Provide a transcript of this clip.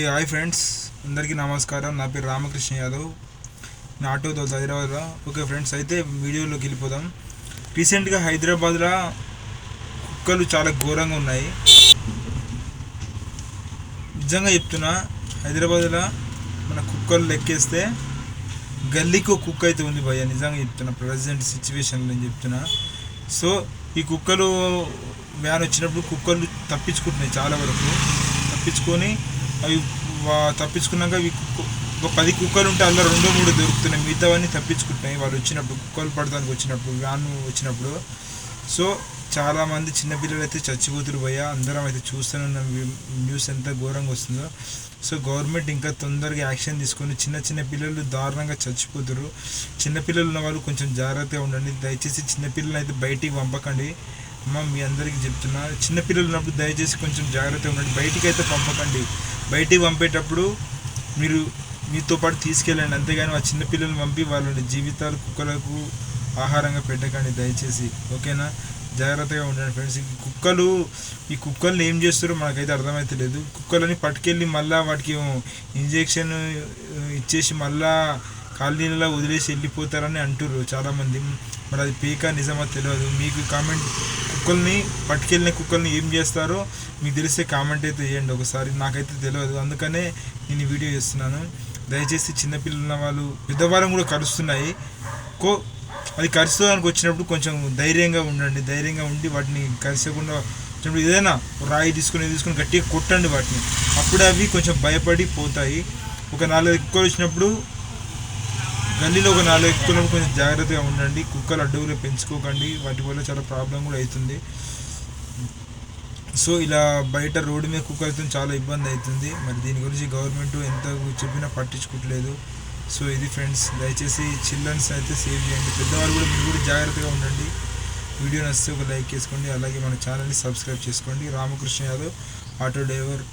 ఏ hi friends అందరికీ నమస్కారం. నా పేరు రామకృష్ణ యాదవ్. నా ఆటో తోలుతా హైదరాబాద్లో. ఓకే ఫ్రెండ్స్ అయితే వీడియోలోకి వెళ్ళిపోదాం. రీసెంట్గా హైదరాబాద్లో కుక్కలు చాలా ఘోరంగా ఉన్నాయి. నిజంగా చెప్తున్నా హైదరాబాద్లో మన కుక్కలు లెక్కేస్తే గల్లీకి కుక్క అయితే ఉంది భయ్య. నిజంగా చెప్తున్నా ప్రజెంట్ సిచ్యువేషన్లో నేను చెప్తున్నా. సో ఈ కుక్కలు వ్యాన్ వచ్చినప్పుడు కుక్కలు తప్పించుకుంటున్నాయి చాలా వరకు. తప్పించుకొని అవి వా- తప్పించుకున్నాక అవి ఒక పది కుక్కలు ఉంటే అందులో రెండు మూడు దొరుకుతున్నాయి. మిగతావన్నీ తప్పించుకుంటున్నాయి. వాళ్ళు వచ్చినప్పుడు కుక్కలు పడడానికి వచ్చినప్పుడు వ్యాన్ వచ్చినప్పుడు. సో చాలామంది చిన్నపిల్లలు అయితే చచ్చిపోతురు పోయా అందరం అయితే చూస్తున్న న్యూస్ ఎంత ఘోరంగా వస్తుందో. సో గవర్నమెంట్ ఇంకా తొందరగా యాక్షన్ తీసుకొని చిన్న చిన్న పిల్లలు దారుణంగా చచ్చిపోతురు. చిన్నపిల్లలు ఉన్న వాళ్ళు కొంచెం జాగ్రత్తగా ఉండండి. దయచేసి చిన్నపిల్లలు అయితే బయటికి పంపకండి. అమ్మ మీ అందరికీ చెప్తున్నా చిన్నపిల్లలు ఉన్నప్పుడు దయచేసి కొంచెం జాగ్రత్తగా ఉండండి. బయటికి అయితే పంపకండి. బయటికి పంపేటప్పుడు మీరు మీతో పాటు తీసుకెళ్ళండి. అంతేగాని ఆ చిన్నపిల్లలు పంపి వాళ్ళ జీవితాలు కుక్కలకు ఆహారంగా పెట్టకండి దయచేసి. ఓకేనా? జాగ్రత్తగా ఉండండి ఫ్రెండ్స్. ఈ కుక్కలు ఈ కుక్కల్ని ఏం చేస్తారో మనకైతే అర్థమైతే లేదు. కుక్కలని పట్టుకెళ్ళి మళ్ళీ వాటికి ఇంజెక్షన్ ఇచ్చేసి మళ్ళీ కాలనీలలో వదిలేసి వెళ్ళిపోతారని అంటుర్రు చాలామంది. మరి అది పీక నిజమా తెలియదు. మీకు కామెంట్ కుక్కల్ని పట్టుకెళ్ళిన కుక్కల్ని ఏం చేస్తారో మీకు తెలిస్తే కామెంట్ అయితే చేయండి ఒకసారి. నాకైతే తెలియదు. అందుకనే నేను వీడియో చేస్తున్నాను. దయచేసి చిన్నపిల్లలు ఉన్న వాళ్ళు పెద్దవాళ్ళం కూడా కరుస్తున్నాయి. కో అది కరుస్తానికి వచ్చినప్పుడు కొంచెం ధైర్యంగా ఉండండి. ధైర్యంగా ఉండి వాటిని కరిసకుండా వచ్చినప్పుడు ఏదైనా రాయి తీసుకుని తీసుకుని గట్టిగా కొట్టండి వాటిని. అప్పుడు అవి కొంచెం భయపడి పోతాయి. ఒక నాలుగు ఎక్కువ వచ్చినప్పుడు గల్లీలో ఒక నాలుగు ఎక్కున్నప్పుడు కొంచెం జాగ్రత్తగా ఉండండి. కుక్కలు అడ్డుగులు పెంచుకోకండి. వాటి వల్ల చాలా ప్రాబ్లం కూడా అవుతుంది. సో ఇలా బయట రోడ్డు మీద కుక్కలతో చాలా ఇబ్బంది అవుతుంది. మరి దీని గురించి గవర్నమెంట్ ఎంత చెప్పినా పట్టించుకోవట్లేదు సో ఇది ఫ్రెండ్స్ దయచేసి చిల్డ్రన్స్ అయితే సేవ్ చేయండి. పెద్దవాళ్ళు కూడా మీరు కూడా జాగ్రత్తగా ఉండండి. వీడియో నచ్చితే ఒక లైక్ చేసుకోండి. అలాగే మన ఛానల్ని సబ్స్క్రైబ్ చేసుకోండి. Ramakrishna Yadav auto driver.